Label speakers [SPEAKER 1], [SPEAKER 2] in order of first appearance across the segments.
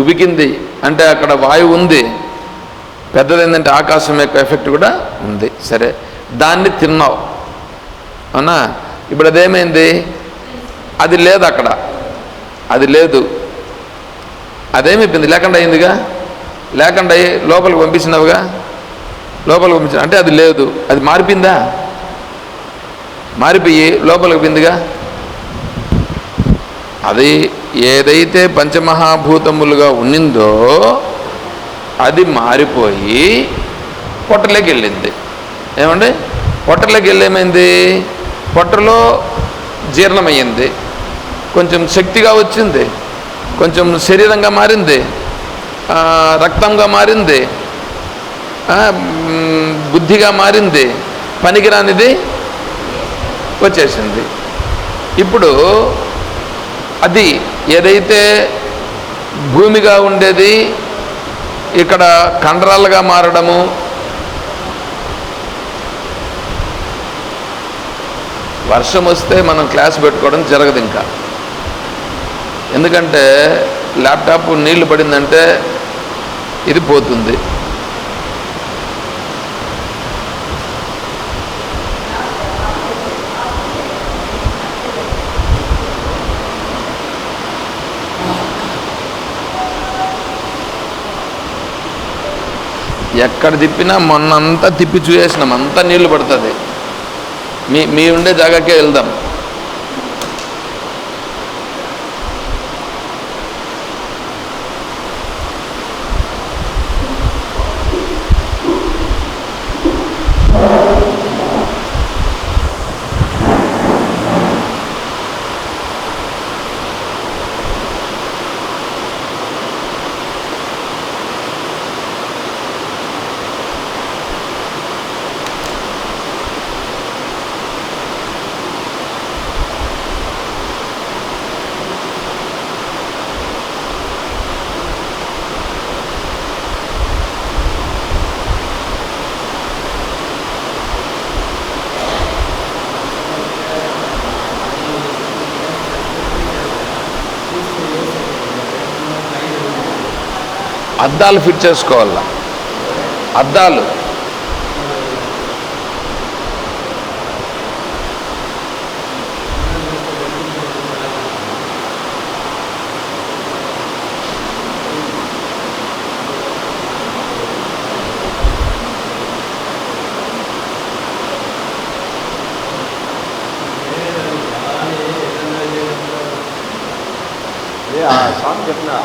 [SPEAKER 1] ఉబికింది. అంటే అక్కడ వాయువు ఉంది. పెద్దది ఏంటంటే ఆకాశం యొక్క ఎఫెక్ట్ కూడా ఉంది. సరే దాన్ని తిన్నావు. అవునా? ఇప్పుడు అదేమైంది? అది లేదు అక్కడ. అది లేదు. అదేమైపోయింది? లేకుండా అయిందిగా? లేకుండా అయ్యి లోపలికి పంపించినావుగా? లోపలికి పంపించిన అంటే అది లేదు. అది మారిపోయిందా? మారిపోయి లోపలికి పోయిందిగా? అది ఏదైతే పంచమహాభూతములుగా ఉన్నిందో అది మారిపోయి పొట్టలోకి వెళ్ళింది. ఏమండి? పొట్టలోకి వెళ్ళేమైంది? పొట్టలో జీర్ణమయ్యింది. కొంచెం శక్తిగా వచ్చింది. కొంచెం శరీరంగా మారింది. రక్తంగా మారింది. బుద్ధిగా మారింది. పనికిరానిది వచ్చేసింది. ఇప్పుడు అది ఏదైతే భూమిగా ఉండేది ఇక్కడ కండరాలుగా మారడము వర్షం వస్తే మనం క్లాస్ పెట్టుకోవడం జరగదు ఇంకా. ఎందుకంటే ల్యాప్టాప్ నీళ్ళు పడిందంటే ఇది పోతుంది. ఎక్కడ తిప్పినా మొన్నంతా తిప్పి చూసేసినాం. అంతా నీళ్ళు పడుతుంది. మీ మీ ఉండే జాగాకే వెళ్దాం. అద్దాలు ఫిట్ చేసుకోవాలా? అద్దాలు.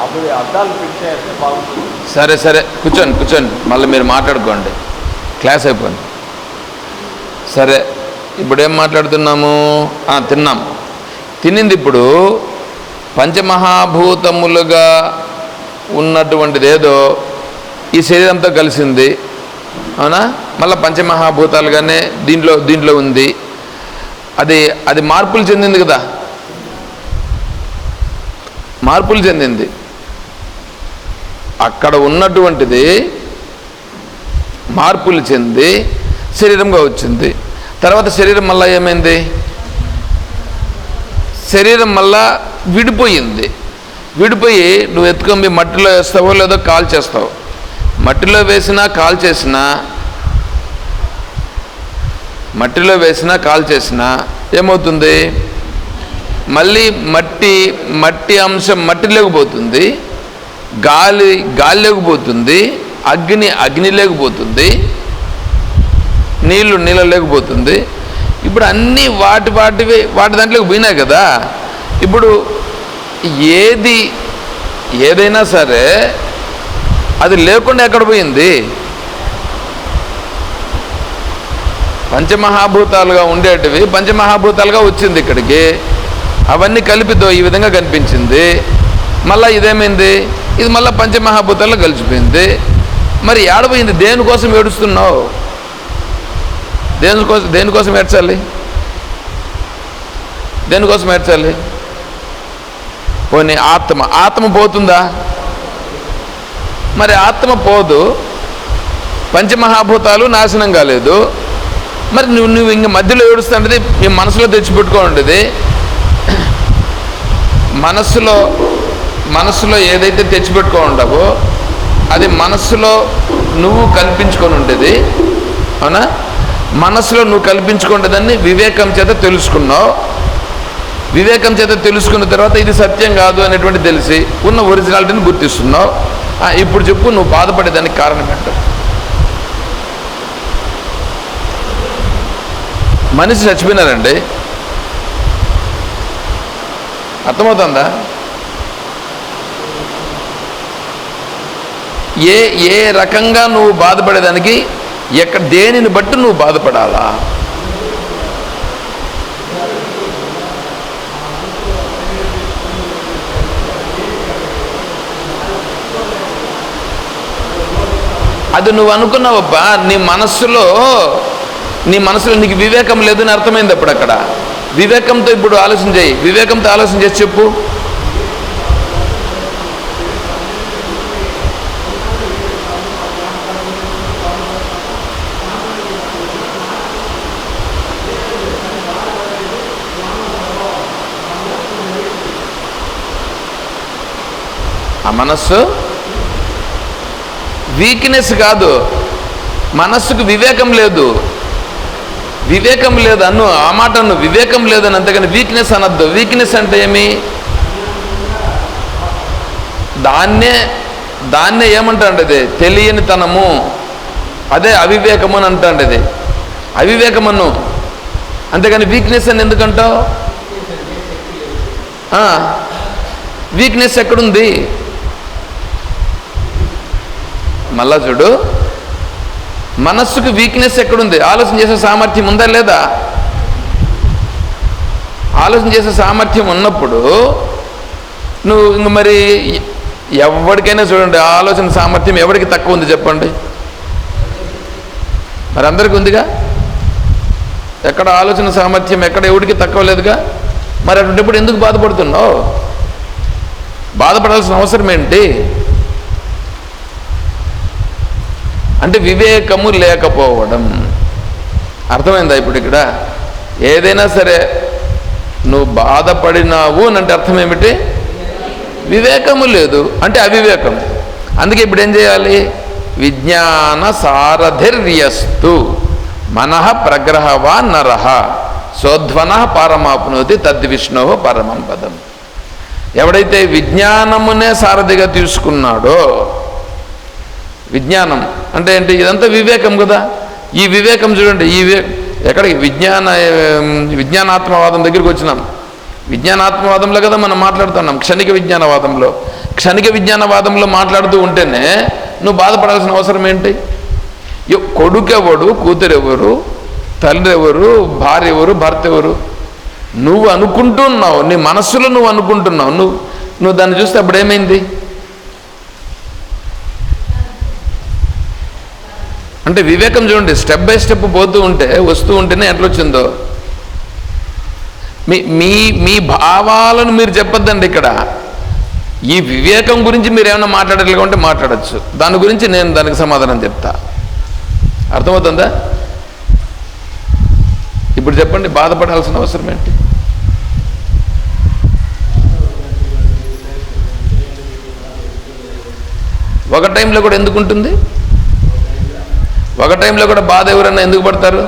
[SPEAKER 2] అప్పుడు అద్దాలు చేస్తే బాగుంటుంది.
[SPEAKER 1] సరే సరే. కూర్చోండి కూర్చోండి. మళ్ళీ మీరు మాట్లాడుకోండి. క్లాస్ అయిపోయింది. సరే ఇప్పుడేం మాట్లాడుతున్నాము? తిన్నాం. తినింది ఇప్పుడు పంచమహాభూతములుగా ఉన్నటువంటిది ఏదో ఈ శరీరంతో కలిసింది. అవునా? మళ్ళీ పంచమహాభూతాలుగానే దీంట్లో దీంట్లో ఉంది. అది అది మార్పులు చెందింది కదా? మార్పులు చెందింది. అక్కడ ఉన్నటువంటిది మార్పులు చెంది శరీరంగా వచ్చింది. తర్వాత శరీరం మళ్ళా ఏమైంది? శరీరం మళ్ళా విడిపోయింది. విడిపోయి నువ్వు ఎత్తుకొని మట్టిలో వేస్తావో లేదో కాల్ చేస్తావు. మట్టిలో వేసినా కాల్ చేసినా మట్టిలో వేసినా కాల్ చేసినా ఏమవుతుంది? మళ్ళీ మట్టి మట్టి అంశం మట్టిలోకి పోతుంది. గాలి గాలిలోకి పోతుంది అగ్ని అగ్నిలోకి పోతుంది నీళ్ళు నీళ్ళలోకి పోతుంది ఇప్పుడు అన్నీ వాటి వాటివి వాటి దాంట్లోకి పోయినాయి కదా. ఇప్పుడు ఏది ఏదైనా సరే అది లేకుండా ఎక్కడ పోయింది? పంచమహాభూతాలుగా ఉండేటివి పంచమహాభూతాలుగా వచ్చింది ఇక్కడికి. అవన్నీ కలిపితో ఈ విధంగా కనిపించింది. మళ్ళీ ఇదేమైంది? ఇది మళ్ళీ పంచమహాభూతాల్లో కలిసిపోయింది. మరి ఏడబోయింది దేనికోసం ఏడుస్తున్నావు? దేనికోసం దేనికోసం ఏడ్చాలి? దేనికోసం ఏడ్చాలి? పోనీ ఆత్మ. ఆత్మ పోతుందా? మరి ఆత్మ పోదు. పంచమహాభూతాలు నాశనం కాలేదు. మరి నువ్వు నువ్వు ఇంక మధ్యలో ఏడుస్తుంటది మీ మనసులో తెచ్చిపెట్టుకోండిది. మనస్సులో మనసులో ఏదైతే తెచ్చిపెట్టుకో ఉండవో అది మనసులో నువ్వు కల్పించుకొని ఉండేది అవునా? మనసులో నువ్వు కల్పించుకునేదాన్ని వివేకం చేత తెలుసుకున్నావు. వివేకం చేత తెలుసుకున్న తర్వాత ఇది సత్యం కాదు అనేటువంటి తెలిసి ఉన్న ఒరిజినాలిటీని గుర్తిస్తున్నావు. ఇప్పుడు చెప్పు నువ్వు బాధపడేదానికి కారణం ఏంటో. మనిషి చచ్చిపోయినారండి. అర్థమవుతుందా? ఏ ఏ రకంగా నువ్వు బాధపడేదానికి ఎక్కడ దేనిని బట్టి నువ్వు బాధపడాలా? అది నువ్వు అనుకున్నావబ్బా నీ మనస్సులో నీ మనసులో నీకు వివేకం లేదని అర్థమైంది అప్పుడు అక్కడ వివేకంతో ఇప్పుడు ఆలోచన చేయి. వివేకంతో ఆలోచన చేసి చెప్పు. మనస్సు? వీక్నెస్ కాదు. మనస్సుకు వివేకం లేదు. వివేకం లేదు అన్ను ఆ మాట అన్ను వివేకం లేదని అంతేగాని వీక్నెస్ అనద్దు. వీక్నెస్ అంటే ఏమి? దాన్నే దాన్నే ఏమంటాండది తెలియని తనము అదే అవివేకము అని అంటాండది అవివేకమన్ను అంతేగాని వీక్నెస్ అని ఎందుకంటావు? వీక్నెస్ ఎక్కడుంది? మళ్ళా చూడు. మనస్సుకు వీక్నెస్ ఎక్కడుంది? ఆలోచన చేసే సామర్థ్యం ఉందా లేదా? ఆలోచన చేసే సామర్థ్యం ఉన్నప్పుడు నువ్వు ఇంక మరి ఎవరికైనా చూడండి ఆలోచన సామర్థ్యం ఎవరికి తక్కువ ఉంది చెప్పండి. మరి అందరికీ ఉందిగా? ఎక్కడ ఆలోచన సామర్థ్యం ఎక్కడ ఎవరికి తక్కువ లేదుగా? మరి అటువంటిప్పుడు ఎందుకు బాధపడుతున్నావు? బాధపడాల్సిన అవసరం ఏంటి? అంటే వివేకము లేకపోవడం. అర్థమైందా ఇప్పుడు ఇక్కడ? ఏదైనా సరే నువ్వు బాధపడినావు అని అంటే అర్థం ఏమిటి? వివేకము లేదు అంటే అవివేకం. అందుకే ఇప్పుడు ఏం చేయాలి? విజ్ఞాన సారథిర్యస్తు మనః ప్రగ్రహవా నరహ సోధ్వన పారమాప్నోతి తద్విష్ణు పరమం పదం. ఎవడైతే విజ్ఞానమునే సారథిగా తీసుకున్నాడో విజ్ఞానం. అంటే ఏంటి? ఇదంతా వివేకం కదా? ఈ వివేకం చూడండి ఈ ఎక్కడికి? విజ్ఞాన విజ్ఞానాత్మవాదం దగ్గరికి వచ్చినాం. విజ్ఞానాత్మవాదంలో కదా మనం మాట్లాడుతున్నాం క్షణిక విజ్ఞానవాదంలో. క్షణిక విజ్ఞానవాదంలో మాట్లాడుతూ ఉంటేనే నువ్వు బాధపడాల్సిన అవసరం ఏంటి? కొడుకెవడు కూతురు ఎవరు తల్లి ఎవరు భార్య ఎవరు భర్త ఎవరు నువ్వు అనుకుంటున్నావు నీ మనస్సులో నువ్వు అనుకుంటున్నావు. నువ్వు నువ్వు దాన్ని చూస్తే అప్పుడు ఏమైంది అంటే వివేకం చూడండి స్టెప్ బై స్టెప్ పోతూ ఉంటే వస్తూ ఉంటేనే ఎట్లొచ్చిందో? మీ మీ మీ భావాలను మీరు చెప్పొద్దండి ఇక్కడ. ఈ వివేకం గురించి మీరు ఏమైనా మాట్లాడగలిగా ఉంటే మాట్లాడచ్చు. దాని గురించి నేను దానికి సమాధానం చెప్తా. అర్థమవుతుందా? ఇప్పుడు చెప్పండి బాధపడాల్సిన అవసరం ఏంటి? ఒక టైంలో కూడా ఎందుకు ఉంటుంది? ఒక టైంలో కూడా బాధ ఎవరన్నా ఎందుకు పడతారు?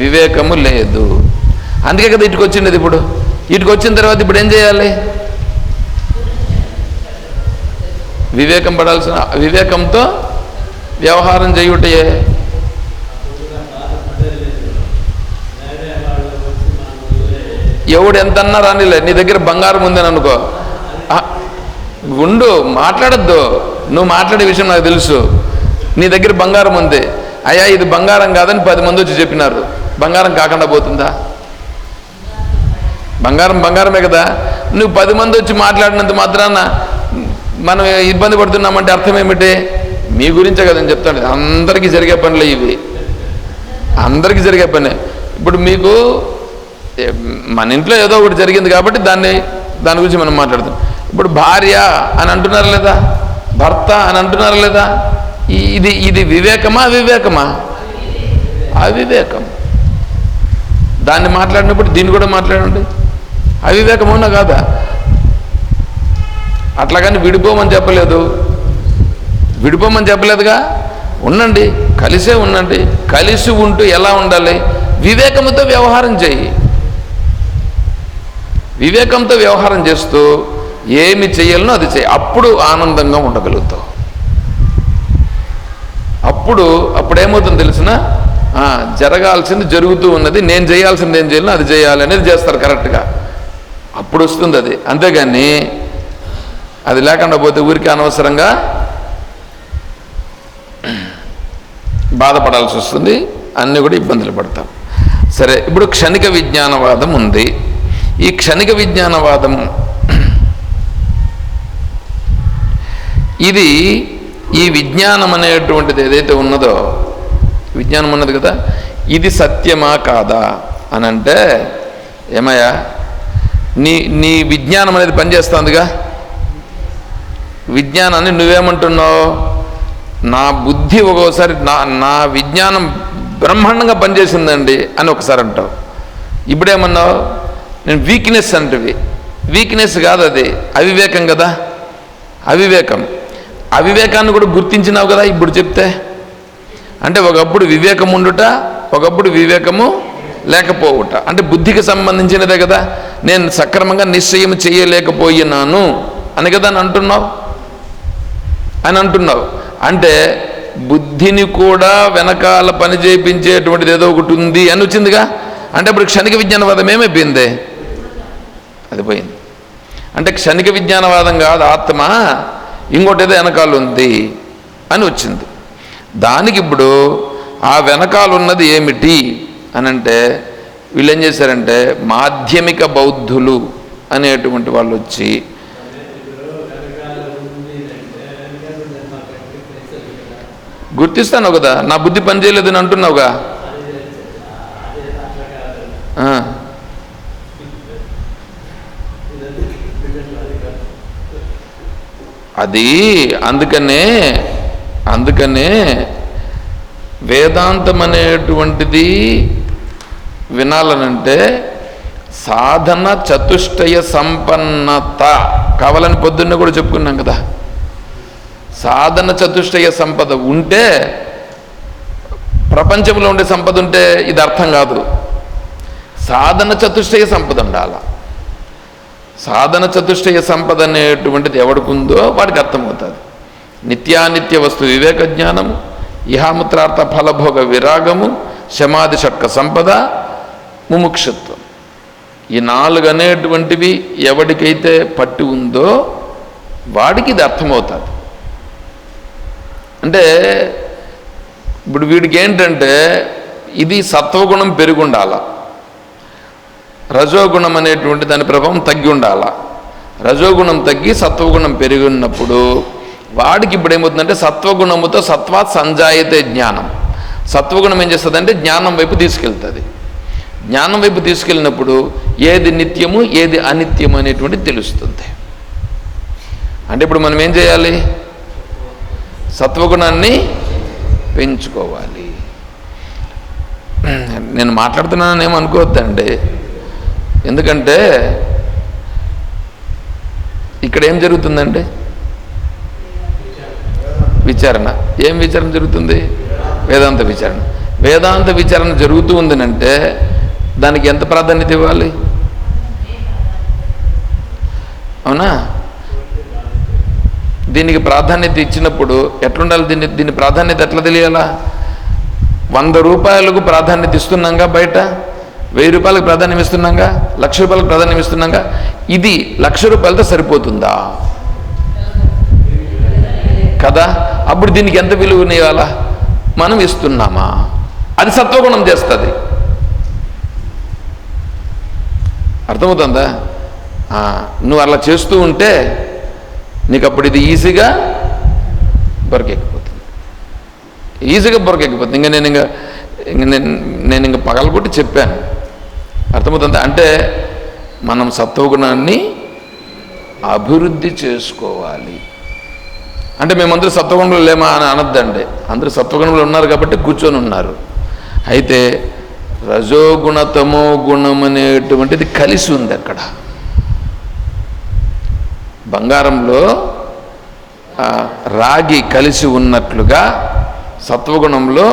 [SPEAKER 1] వివేకము లేదు. అందుకే కదా ఇటుకు వచ్చిండేది ఇప్పుడు. ఇటుకు వచ్చిన తర్వాత ఇప్పుడు ఏం చేయాలి? వివేకం పడాల్సిన వివేకంతో వ్యవహారం చేయుటయే ఎవడు ఎంత అన్నా రానిలే నీ దగ్గర బంగారం ఉందని అనుకో. ఉండు మాట్లాడద్దు. నువ్వు మాట్లాడే విషయం నాకు తెలుసు. నీ దగ్గర బంగారం ఉంది. అయ్యా ఇది బంగారం కాదని పది మంది వచ్చి చెప్పినారు. బంగారం కాకుండా పోతుందా? బంగారం బంగారమే కదా. నువ్వు పది మంది వచ్చి మాట్లాడినంత మాత్రాన మనం ఇబ్బంది పడుతున్నామంటే అర్థం ఏమిటి? మీ గురించే కదా నేను చెప్తాను. అందరికీ జరిగే పనులే ఇవి. అందరికీ జరిగే పని. ఇప్పుడు మీకు మన ఇంట్లో ఏదో ఒకటి జరిగింది కాబట్టి దాన్ని దాని గురించి మనం మాట్లాడుతాం ఇప్పుడు భార్య అని అంటున్నారు లేదా? భర్త అని అంటున్నారు లేదా? ఇది ఇది వివేకమా అవివేకమా? అవివేకం. దాన్ని మాట్లాడినప్పుడు దీన్ని కూడా మాట్లాడండి. అవివేకమవునా కాదా? అట్లాగని విడిపోమని చెప్పలేదు. విడిపోమని చెప్పలేదుగా? ఉండండి కలిసే ఉండండి. కలిసి ఉంటూ ఎలా ఉండాలి? వివేకముతో వ్యవహారం చేయి. వివేకంతో వ్యవహారం చేస్తూ ఏమి చేయాలనో అది చేయ అప్పుడు ఆనందంగా ఉండగలుగుతావు. అప్పుడు అప్పుడేమవుతుంది తెలిసిన? జరగాల్సింది జరుగుతూ ఉన్నది. నేను చేయాల్సింది ఏం చేయాలో అది చేయాలి అనేది చేస్తారు కరెక్ట్గా. అప్పుడు వస్తుంది అది. అంతేగాని అది లేకుండా పోతే ఊరికి అనవసరంగా బాధపడాల్సి వస్తుంది. అన్నీ కూడా ఇబ్బందులు పడతాం. సరే ఇప్పుడు క్షణిక విజ్ఞానవాదం ఉంది. ఈ క్షణిక విజ్ఞానవాదం ఇది ఈ విజ్ఞానం అనేటువంటిది ఏదైతే ఉన్నదో విజ్ఞానం ఉన్నది కదా ఇది సత్యమా కాదా అని అంటే ఏమయ్యా నీ నీ విజ్ఞానం అనేది పనిచేస్తుందిగా? విజ్ఞానాన్ని నువ్వేమంటున్నావు? నా బుద్ధి ఒక్కోసారి నా నా విజ్ఞానం బ్రహ్మాండంగా పనిచేసిందండి అని ఒకసారి అంటావు. ఇప్పుడేమన్నావు? నేను వీక్నెస్ అంటవి. వీక్నెస్ కాదు అది. అవివేకం కదా? అవివేకం. అవివేకాన్ని కూడా గుర్తించినావు కదా ఇప్పుడు చెప్తే? అంటే ఒకప్పుడు వివేకం ఉండుట ఒకప్పుడు వివేకము లేకపోవుట. అంటే బుద్ధికి సంబంధించినదే కదా. నేను సక్రమంగా నిశ్చయం చేయలేకపోయినాను. అని కదా అని అంటున్నావు? అని అంటున్నావు. అంటే బుద్ధిని కూడా వెనకాల పని చేయించేటువంటిది ఏదో ఒకటి ఉంది అని వచ్చిందిగా. అంటే ఇప్పుడు క్షణిక విజ్ఞానవాదం ఏమైపోయింది? అది పోయింది. అంటే క్షణిక విజ్ఞానవాదం కాదు ఆత్మ. ఇంకోటి ఏదో వెనకాల ఉంది అని వచ్చింది. దానికి ఇప్పుడు ఆ వెనకాల ఉన్నది ఏమిటి అని అంటే వీళ్ళు ఏం చేశారంటే మాధ్యమిక బౌద్ధులు అనేటువంటి వాళ్ళు వచ్చి గుర్తిస్తాను కదా నా బుద్ధి పనిచేయలేదని అంటున్నావుగా? అది అందుకనే అందుకనే వేదాంతం అనేటువంటిది వినాలనంటే సాధన చతుష్టయ సంపన్నత. కావాలని పొద్దున్న కూడా చెప్పుకున్నాం కదా. సాధన చతుష్టయ సంపద ఉంటే ప్రపంచంలో ఉండే సంపద ఉంటే ఇది అర్థం కాదు. సాధన చతుష్టయ సంపద ఉండాలా. సాధన చతుష్టయ సంపద అనేటువంటిది ఎవడికుందో వాడికి అర్థమవుతుంది. నిత్యానిత్య వస్తు వివేక జ్ఞానము ఇహాముత్రార్థ ఫలభోగ విరాగము శమాది షట్క సంపద ముముక్షత్వం. ఈ నాలుగు అనేటువంటివి ఎవడికైతే పట్టి ఉందో వాడికి ఇది అర్థమవుతుంది. అంటే ఇప్పుడు వీడికి ఏంటంటే ఇది సత్వగుణం పెరుగుండాల రజోగుణం అనేటువంటి దాని ప్రభావం తగ్గి ఉండాల? రజోగుణం తగ్గి సత్వగుణం పెరిగి ఉన్నప్పుడు వాడికి ఇప్పుడు ఏమవుతుందంటే సత్వగుణముతో సత్వాత్ సంజాయితే జ్ఞానం. సత్వగుణం ఏం చేస్తుందంటే జ్ఞానం వైపు తీసుకెళ్తుంది. జ్ఞానం వైపు తీసుకెళ్ళినప్పుడు ఏది నిత్యము ఏది అనిత్యము అనేటువంటిది తెలుస్తుంది. అంటే ఇప్పుడు మనం ఏం చేయాలి? సత్వగుణాన్ని పెంచుకోవాలి. నేను మాట్లాడుతున్నానని ఏమో అనుకోవద్దండి ఎందుకంటే ఇక్కడ ఏం జరుగుతుందండి? విచారణ. ఏం విచారణ జరుగుతుంది? వేదాంత విచారణ. వేదాంత విచారణ జరుగుతూ ఉందనంటే దానికి ఎంత ప్రాధాన్యత ఇవ్వాలి? అవునా? దీనికి ప్రాధాన్యత ఇచ్చినప్పుడు ఎట్లుండాలి దీన్ని? దీని ప్రాధాన్యత ఎట్లా తెలియాలా? వంద రూపాయలకు ప్రాధాన్యత ఇస్తున్నాగా బయట? వెయ్యి రూపాయలకు ప్రాధాన్యం ఇస్తున్నాగా? లక్ష రూపాయలకు ప్రాధాన్యం ఇస్తున్నాగా? ఇది లక్ష రూపాయలతో సరిపోతుందా? కదా? అప్పుడు దీనికి ఎంత విలువనివ్వాలా మనం ఇస్తున్నామా? అది సత్వగుణం చేస్తుంది. అర్థమవుతుందా? నువ్వు అలా చేస్తూ ఉంటే నీకు అప్పుడు ఇది ఈజీగా బొరకెక్కిపోతుంది. ఈజీగా బొరకెక్కిపోతుంది. ఇంకా నేను ఇంకా ఇంక నేను నేను ఇంకా పగలగొట్టి చెప్పాను. అర్థమవుతుంది? అంటే మనం సత్వగుణాన్ని అభివృద్ధి చేసుకోవాలి. అంటే మేమందరూ సత్వగుణంలో లేమా అని అనొద్దండి. అందరూ సత్వగుణంలో ఉన్నారు కాబట్టి కూర్చొని ఉన్నారు. అయితే రజోగుణ తమో గుణం అనేటువంటిది కలిసి ఉంది అక్కడ. బంగారంలో రాగి కలిసి ఉన్నట్లుగా సత్వగుణంలో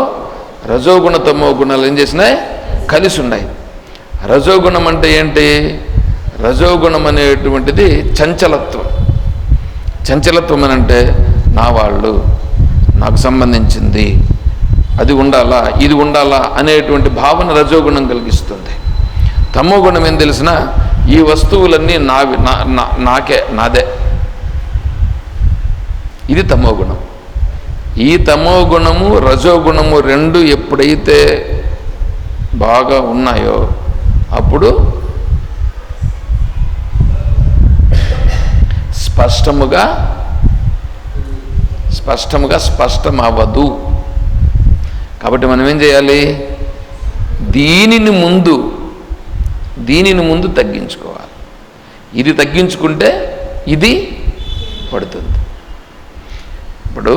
[SPEAKER 1] రజోగుణ తమో గుణాలు ఏం చేసినాయి? కలిసి ఉన్నాయి. రజోగుణం అంటే ఏంటి? రజోగుణం అనేటువంటిది చంచలత్వం. చంచలత్వం అని అంటే నా వాళ్ళు నాకు సంబంధించింది అది ఉండాలా ఇది ఉండాలా అనేటువంటి భావన రజోగుణం కలిగిస్తుంది. తమో గుణం ఏం తెలిసిన ఈ వస్తువులన్నీ నావి నా నా- నాకే నాదే. ఇది తమో గుణం. ఈ తమో గుణము రజోగుణము రెండు ఎప్పుడైతే బాగా ఉన్నాయో అప్పుడు స్పష్టముగా స్పష్టముగా స్పష్టం అవ్వదు కాబట్టి మనం ఏం చేయాలి? దీనిని ముందు దీనిని ముందు తగ్గించుకోవాలి. ఇది తగ్గించుకుంటే ఇది పడుతుంది. ఇప్పుడు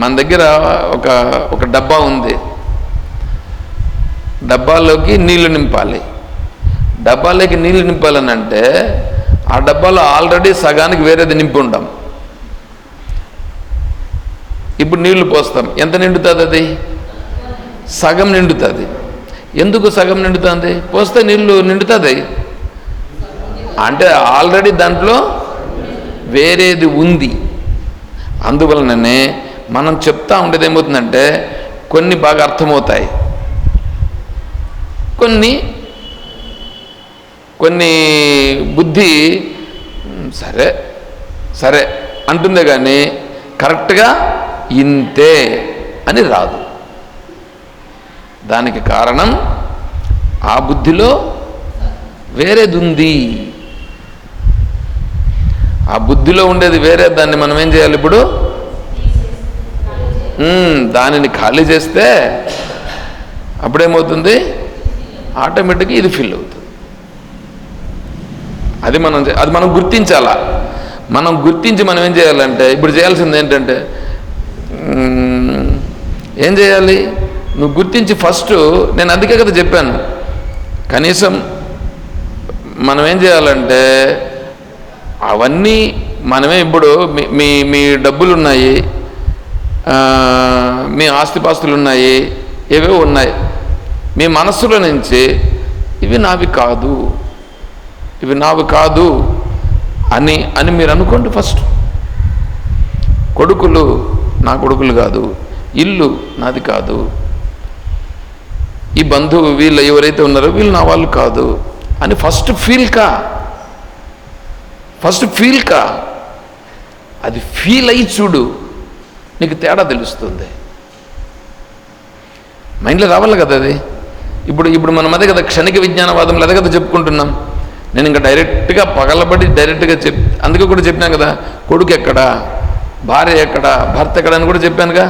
[SPEAKER 1] మన దగ్గర ఒక ఒక డబ్బా ఉంది. డబ్బాలోకి నీళ్ళు నింపాలి. డబ్బాలోకి నీళ్ళు నింపాలని అంటే ఆ డబ్బాలో ఆల్రెడీ సగానికి వేరేది నింపి ఉంటాం ఇప్పుడు నీళ్ళు పోస్తాం. ఎంత నిండుతుంది అది సగం నిండుతుంది. ఎందుకు సగం నిండుతుంది? పోస్తే నీళ్ళు నిండుతుంది. అంటే ఆల్రెడీ దాంట్లో వేరేది ఉంది. అందువలననే మనం చెప్తా ఉండేది ఏమవుతుందంటే కొన్ని బాగా అర్థమవుతాయి. కొన్ని కొన్ని బుద్ధి "ఉమ్, సరే సరే అంటుందే కానీ కరెక్ట్గా ఇంతే అని రాదు. దానికి కారణం ఆ బుద్ధిలో వేరేది ఉంది ఆ బుద్ధిలో ఉండేది వేరే దాన్ని మనం ఏం చేయాలి ఇప్పుడు? దానిని ఖాళీ చేస్తే అప్పుడేమవుతుంది? ఆటోమేటిక్గా ఇది ఫిల్ అవుతుంది. అది మనం అది మనం గుర్తించాలా? మనం గుర్తించి మనం ఏం చేయాలంటే ఇప్పుడు చేయాల్సింది ఏంటంటే ఏం చేయాలి? నువ్వు గుర్తించి ఫస్ట్ నేను అందుకే కదా చెప్పాను. కనీసం మనం ఏం చేయాలంటే అవన్నీ మనమే ఇప్పుడు మీ- మీ మీ డబ్బులు ఉన్నాయి మీ ఆస్తిపాస్తులు ఉన్నాయి ఏవేవో ఉన్నాయి. మీ మనస్సులో నుంచి ఇవి నావి కాదు ఇవి నావి కాదు అని అని మీరు అనుకోండి ఫస్ట్. కొడుకులు నా కొడుకులు కాదు ఇల్లు నాది కాదు. ఈ బంధువు వీళ్ళు ఎవరైతే ఉన్నారో వీళ్ళు నా వాళ్ళు కాదు అని ఫస్ట్ ఫీల్ కా? ఫస్ట్ ఫీల్ కా? అది ఫీల్ అయ్యి చూడు నీకు తేడా తెలుస్తుంది. మైండ్లో రావాలి కదా అది? ఇప్పుడు ఇప్పుడు మనం అదే కదా క్షణిక విజ్ఞానవాదంలో అదే కదా చెప్పుకుంటున్నాం. నేను ఇంకా డైరెక్ట్గా పగలబడి డైరెక్ట్గా చెప్ అందుకే కూడా చెప్పాను కదా కొడుకు ఎక్కడా భార్య ఎక్కడా భర్త ఎక్కడ అని కూడా చెప్పానుగా.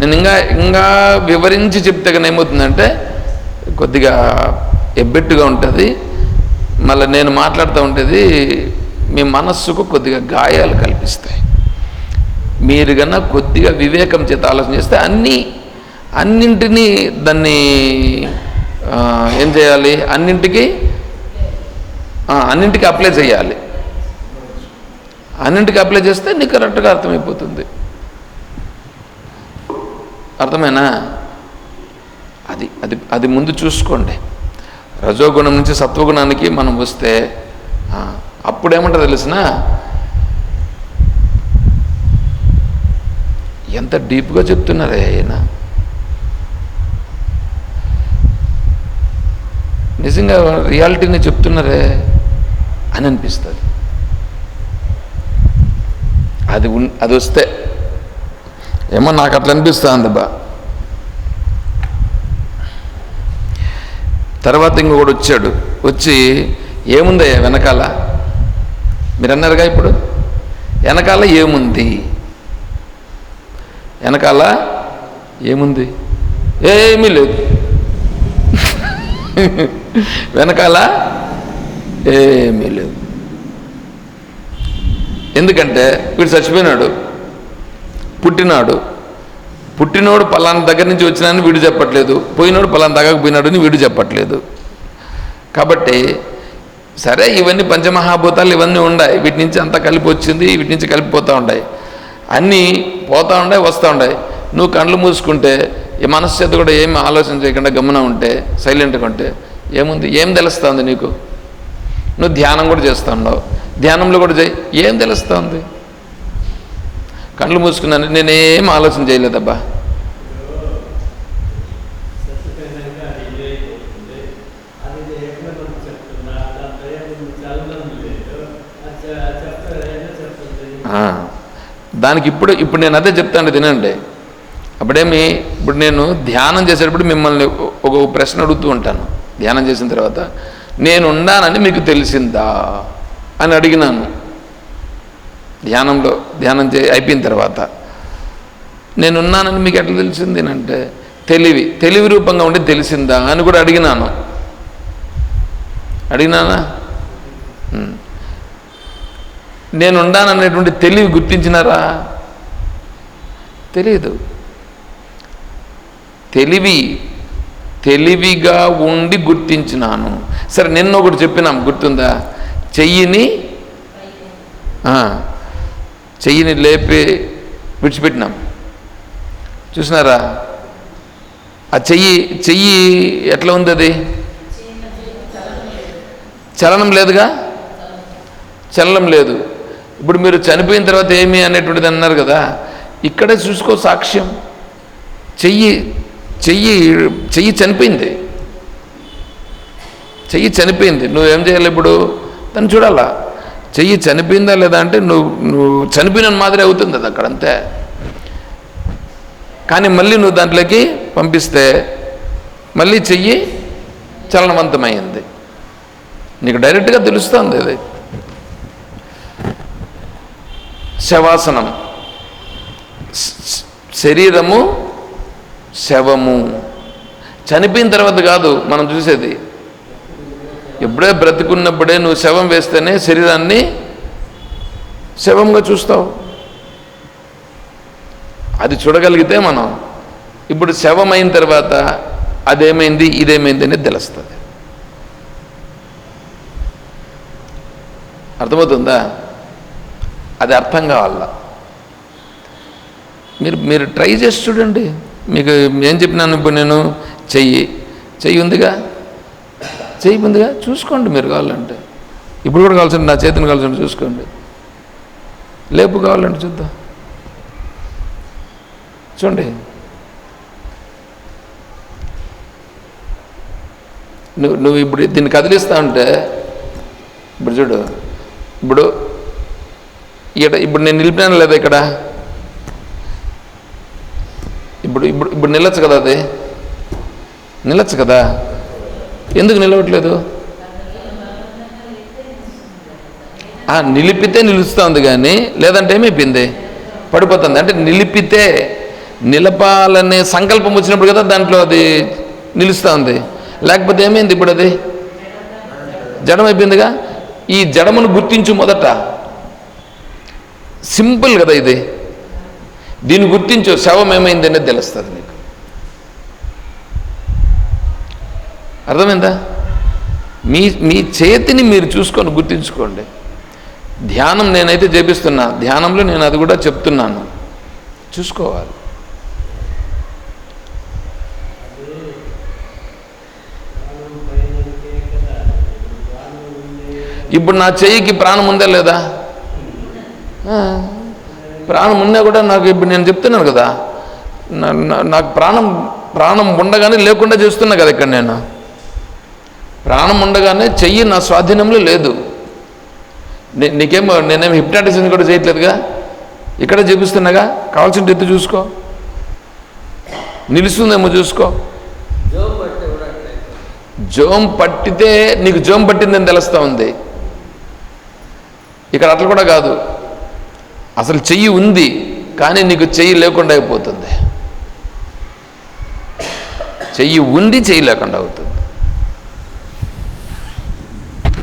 [SPEAKER 1] నేను ఇంకా ఇంకా వివరించి చెప్తే కానీ ఏమవుతుందంటే కొద్దిగా ఎబ్బెట్టుగా ఉంటుంది. మళ్ళీ నేను మాట్లాడుతూ ఉంటుంది మీ మనస్సుకు కొద్దిగా గాయాలు కల్పిస్తాయి. మీరు కన్నా కొద్దిగా వివేకం చేత ఆలోచన చేస్తే అన్నీ అన్నింటినీ దాన్ని ఏం చేయాలి? అన్నింటికి అన్నింటికి అప్లై చేయాలి. అన్నింటికి అప్లై చేస్తే నీకు కరెక్ట్గా అర్థమైపోతుంది. అర్థమేనా? అది అది అది ముందు చూసుకోండి. రజోగుణం నుంచి సత్వగుణానికి మనం వస్తే ఆ, అప్పుడేమంటారు తెలిసిన? ఎంత డీప్గా చెప్తున్నారే ఆయన? నిజంగా రియాలిటీని చెప్తున్నారే అని అనిపిస్తుంది. అది అది వస్తే ఏమో నాకు అట్లా అనిపిస్తుంది బా. తర్వాత ఇంకొకడు వచ్చాడు. వచ్చి ఏముందయ్యా వెనకాల? మీరు అన్నారుగా ఇప్పుడు? వెనకాల ఏముంది? వెనకాల ఏముంది? ఏమీ లేదు. వెనకాల ఏమీ లేదు. ఎందుకంటే వీడు చచ్చిపోయినాడు పుట్టినాడు. పుట్టినోడు పలానా దగ్గర నుంచి వచ్చినానని వీడు చెప్పట్లేదు. పోయినోడు పలానా దగ్గరకు పోయినాడు అని వీడు చెప్పట్లేదు. కాబట్టి సరే ఇవన్నీ పంచమహాభూతాలు ఇవన్నీ ఉన్నాయి వీటి నుంచి అంతా కలిపి వచ్చింది వీటి నుంచి కలిపిపోతూ ఉన్నాయి అన్నీ పోతూ ఉన్నాయి వస్తూ ఉన్నాయి నువ్వు కళ్ళు మూసుకుంటే ఈ మనశ్శత కూడా ఏమి ఆలోచన చేయకుండా గమనం ఉంటే సైలెంట్గా ఉంటే ఏముంది? ఏం తెలుస్తుంది నీకు? నువ్వు ధ్యానం కూడా చేస్తూ ధ్యానంలో కూడా చేయి. ఏం తెలుస్తుంది? కళ్ళు మూసుకున్నాను. నేనేం ఆలోచన చేయలేదబ్బా. దానికి ఇప్పుడు ఇప్పుడు నేను అదే చెప్తాను తినండి. అప్పుడేమి? ఇప్పుడు నేను ధ్యానం చేసేటప్పుడు మిమ్మల్ని ఒక ప్రశ్న అడుగుతూ ఉంటాను. ధ్యానం చేసిన తర్వాత నేను ఉన్నానని మీకు తెలిసిందా? అని అడిగినాను. ధ్యానంలో ధ్యానం చే అయిపోయిన తర్వాత నేనున్నానని మీకు ఎట్లా తెలిసింది? అంటే తెలివి తెలివి రూపంగా ఉండి తెలిసిందా? అని కూడా అడిగినాను. అడిగినానా? ఉమ్. నేనుండాననేటువంటి తెలివి గుర్తించినారా? తెలియదు తెలివి తెలివిగా ఉండి గుర్తించినాను. సరే నిన్న ఒకటి చెప్పినాం గుర్తుందా? చెయ్యిని చెయ్యిని లేపి విడిచిపెట్టినాం. చూసినారా? ఆ చెయ్యి చెయ్యి ఎట్లా ఉంది అది? చలనం లేదుగా? చలనం లేదు. ఇప్పుడు మీరు చనిపోయిన తర్వాత ఏమి అనేటువంటిది అన్నారు కదా? ఇక్కడే చూసుకో సాక్ష్యం. చెయ్యి చెయ్యి చెయ్యి చనిపోయింది. చెయ్యి చనిపోయింది. నువ్వేం చేయాలి ఇప్పుడు? దాన్ని చూడాలా. చెయ్యి చనిపోయిందా లేదా అంటే నువ్వు నువ్వు చనిపోయిన మాదిరి అవుతుంది అది అక్కడ అంతే. కానీ మళ్ళీ నువ్వు దాంట్లోకి పంపిస్తే మళ్ళీ చెయ్యి చలనవంతమైంది. నీకు డైరెక్ట్గా తెలుస్తుంది ఇది. శవాసనం. శరీరము శవము. చనిపోయిన తర్వాత కాదు మనం చూసేది. ఎప్పుడే బ్రతికున్నప్పుడే నువ్వు శవం వేస్తేనే శరీరాన్ని శవంగా చూస్తావు. అది చూడగలిగితే మనం. ఇప్పుడు శవం అయిన తర్వాత అదేమైంది ఇదేమైంది అనేది తెలుస్తుంది. అర్థమవుతుందా? అది అర్థం కావాలా? మీరు మీరు ట్రై చేసి చూడండి. మీకు ఏం చెప్పినాను ఇప్పుడు నేను? చెయ్యి. చెయ్యి ఉందిగా? చెయ్యి ఉందిగా? చూసుకోండి మీరు కావాలంటే. ఇప్పుడు కూడా కావాల్సింటే నా చేతిని కావాల్సింటే చూసుకోండి. లేపు కావాలంటే చూద్దాం. చూడండి. నువ్వు నువ్వు ఇప్పుడు దీన్ని కదిలిస్తా ఉంటే ఇప్పుడు చూడు. ఇప్పుడు ఇక్కడ ఇప్పుడు నేను నిలిపినాను లేదా ఇక్కడ? ఇప్పుడు ఇప్పుడు ఇప్పుడు నిలచ్చు కదా అది? నిలచ్చు కదా? ఎందుకు నిలవట్లేదు? ఆ, నిలిపితే నిలుస్తుంది కానీ లేదంటే ఏమైపోయింది? పడిపోతుంది. అంటే నిలిపితే నిలపాలనే సంకల్పం వచ్చినప్పుడు కదా దాంట్లో అది నిలుస్తుంది. లేకపోతే ఏమైంది ఇప్పుడు అది? జడమైపోయిందిగా? ఈ జడమును గుర్తించు మొదట. సింపుల్ కదా ఇది. దీన్ని గుర్తించు శవం ఏమైందనేది తెలుస్తుంది నీకు. అర్థమైందా? మీ మీ చేతిని మీరు చూసుకొని గుర్తించుకోండి. ధ్యానం నేనైతే చేపిస్తున్నా ధ్యానంలో నేను అది కూడా చెప్తున్నాను. చూసుకోవాలి.
[SPEAKER 3] ఇప్పుడు
[SPEAKER 1] నా చెయ్యికి ప్రాణం ఉందా లేదా? ప్రాణం ఉన్నా కూడా నాకు ఇప్పుడు నేను చెప్తున్నాను కదా. నా- నాకు ప్రాణం ప్రాణం ఉండగానే లేకుండా చేస్తున్నా కదా ఇక్కడ నేను. ప్రాణం ఉండగానే చెయ్యి నా స్వాధీనంలో లేదు. నీకేమో నేనేం హిప్నాటిజం కూడా చేయట్లేదుగా ఇక్కడ చూపిస్తున్నాగా? కావాల్సిన ఎత్తు చూసుకో. నిలుస్తుందేమో చూసుకో.
[SPEAKER 2] జోమ్
[SPEAKER 1] జోం పట్టితే నీకు జోం పట్టిందని తెలుస్తూ ఉంది. ఇక్కడ అట్లా కూడా కాదు. అసలు చెయ్యి ఉంది కానీ నీకు చెయ్యి లేకుండా అయిపోతుంది. చెయ్యి ఉండి చెయ్యి లేకుండా అవుతుంది.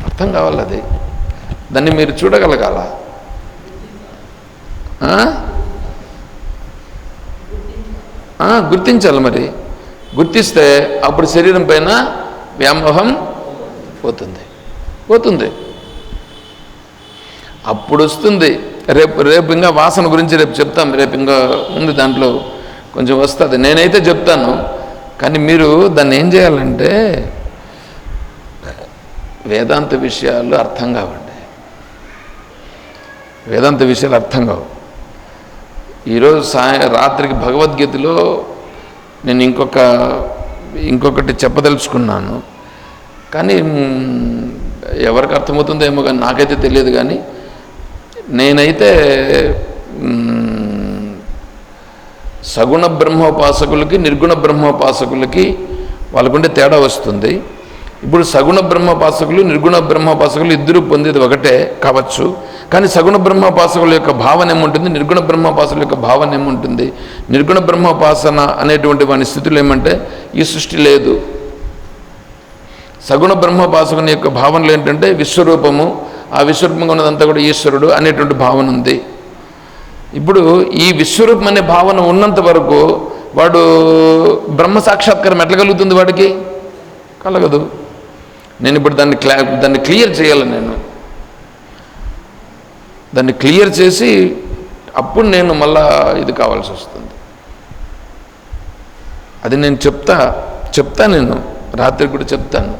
[SPEAKER 1] అర్థం కావాలి అది? దాన్ని మీరు చూడగలగాల? గుర్తించాలి మరి. గుర్తిస్తే అప్పుడు శరీరం పైన వ్యామోహం పోతుంది. పోతుంది. అప్పుడు వస్తుంది. రేపు రేపు ఇంకా వాసన గురించి రేపు చెప్తాం. రేపు ఇంకా ఉంది దాంట్లో కొంచెం వస్తుంది. నేనైతే చెప్తాను. కానీ మీరు దాన్ని ఏం చేయాలంటే వేదాంత విషయాలు అర్థం కావండి. వేదాంత విషయాలు అర్థం కావు. ఈరోజు సాయ రాత్రికి భగవద్గీతలో నేను ఇంకొక ఇంకొకటి చెప్పదలుచుకున్నాను. కానీ ఎవరికి అర్థమవుతుందో ఏమో కానీ నాకైతే తెలియదు కానీ నేనైతే సగుణ బ్రహ్మోపాసకులకి నిర్గుణ బ్రహ్మోపాసకులకి వాళ్ళకుండే తేడా వస్తుంది. ఇప్పుడు సగుణ బ్రహ్మోపాసకులు నిర్గుణ బ్రహ్మోపాసకులు ఇద్దరు పొందేది ఒకటే కావచ్చు. కానీ సగుణ బ్రహ్మోపాసకుల యొక్క భావన ఏముంటుంది? నిర్గుణ బ్రహ్మోపాసకుల యొక్క భావన ఏముంటుంది? నిర్గుణ బ్రహ్మోపాసన అనేటువంటి వాని స్థితిలో ఏమంటే ఈ సృష్టి లేదు. సగుణ బ్రహ్మోపాసకుని యొక్క భావనలు ఏంటంటే విశ్వరూపము ఆ విశ్వరూపంగా ఉన్నదంతా కూడా ఈశ్వరుడు అనేటువంటి భావన ఉంది. ఇప్పుడు ఈ విశ్వరూపం అనే భావన ఉన్నంత వరకు వాడు బ్రహ్మ సాక్షాత్కారం ఎట్లా కలుగుతుంది వాడికి? కలగదు. నేను ఇప్పుడు దాన్ని క్లా దాన్ని క్లియర్ చేయాలి నేను. దాన్ని క్లియర్ చేసి అప్పుడు నేను మళ్ళా ఇది కావాల్సి వస్తుంది. అది నేను చెప్తా చెప్తా నేను. రాత్రి కూడా చెప్తాను.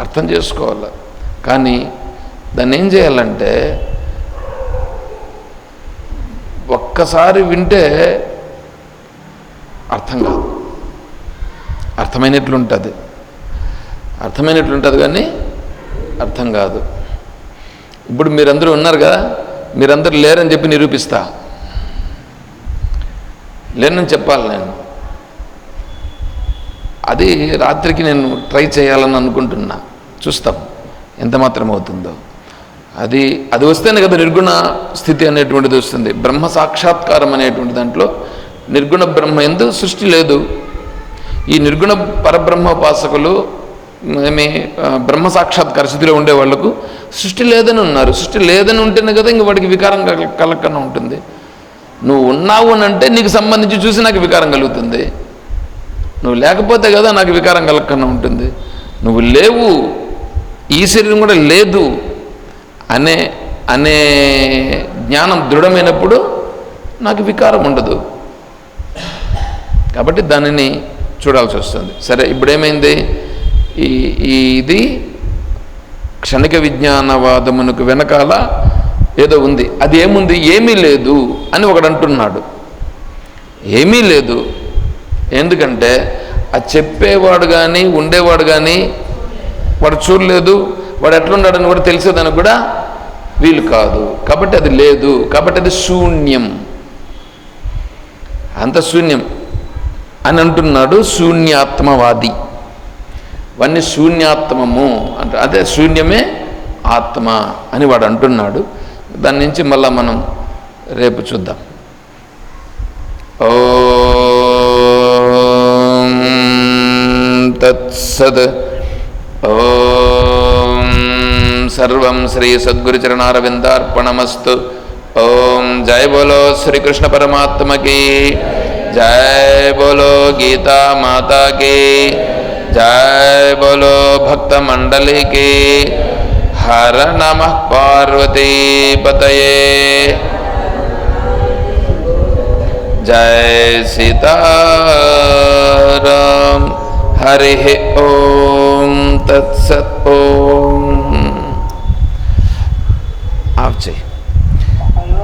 [SPEAKER 1] అర్థం చేసుకోవాలి? కానీ దాన్ని ఏం చేయాలంటే ఒక్కసారి వింటే అర్థం కాదు. అర్థమైనట్లుంటుంది. అర్థమైనట్లుంటుంది కానీ అర్థం కాదు. ఇప్పుడు మీరందరూ ఉన్నారు కదా మీరందరూ లేరని చెప్పి నిరూపిస్తా. లేనని చెప్పాలి నేను. అది రాత్రికి నేను ట్రై చేయాలని అనుకుంటున్నా. చూస్తాం. ఎంత మాత్రం అవుతుందో అది అది వస్తేనే కదా నిర్గుణ స్థితి అనేటువంటిది వస్తుంది. బ్రహ్మ సాక్షాత్కారం అనేటువంటి దాంట్లో నిర్గుణ బ్రహ్మ ఎందు సృష్టి లేదు. ఈ నిర్గుణ పరబ్రహ్మోపాసకులు ఏమి బ్రహ్మ సాక్షాత్కార స్థితిలో ఉండే వాళ్ళకు సృష్టి లేదని ఉన్నారు. సృష్టి లేదని ఉంటేనే కదా ఇంక వాడికి వికారం కల- కలగకుండా ఉంటుంది. నువ్వు ఉన్నావు అని అంటే నీకు సంబంధించి చూసి నాకు వికారం కలుగుతుంది. నువ్వు లేకపోతే కదా నాకు వికారం కలగకుండా ఉంటుంది. నువ్వు లేవు ఈ శరీరం కూడా లేదు అనే అనే జ్ఞానం దృఢమైనప్పుడు నాకు వికారం ఉండదు. కాబట్టి దానిని చూడాల్సి వస్తుంది. సరే ఇప్పుడేమైంది? ఈ ఇది క్షణిక విజ్ఞానవాదమునకు వెనకాల ఏదో ఉంది. అది ఏముంది? ఏమీ లేదు అని ఒకడు అంటున్నాడు. ఏమీ లేదు. ఎందుకంటే అది చెప్పేవాడు కానీ ఉండేవాడు కానీ వాడు చూడలేదు వాడు ఎట్లున్నాడని కూడా తెలిసేదానికి కూడా వీలు కాదు. కాబట్టి అది లేదు. కాబట్టి అది శూన్యం. అంత శూన్యం. అని అంటున్నాడు శూన్యాత్మవాది. వన్ని శూన్యాత్మము అంటే అదే శూన్యమే ఆత్మ అని వాడు అంటున్నాడు. దాని నుంచి మళ్ళా మనం రేపు చూద్దాం. ఓ తత్సద్ सर्वं श्री सद्गुरुचरणारविंदार्पणमस्तु। ओम जय बोलो श्री कृष्ण की। जय बोलो गीता माता की। जय बोलो भक्त मंडली की। हर नमः पार्वती पतये। जय सीता राम हरि ओम, तत्सत ओम। આવજે.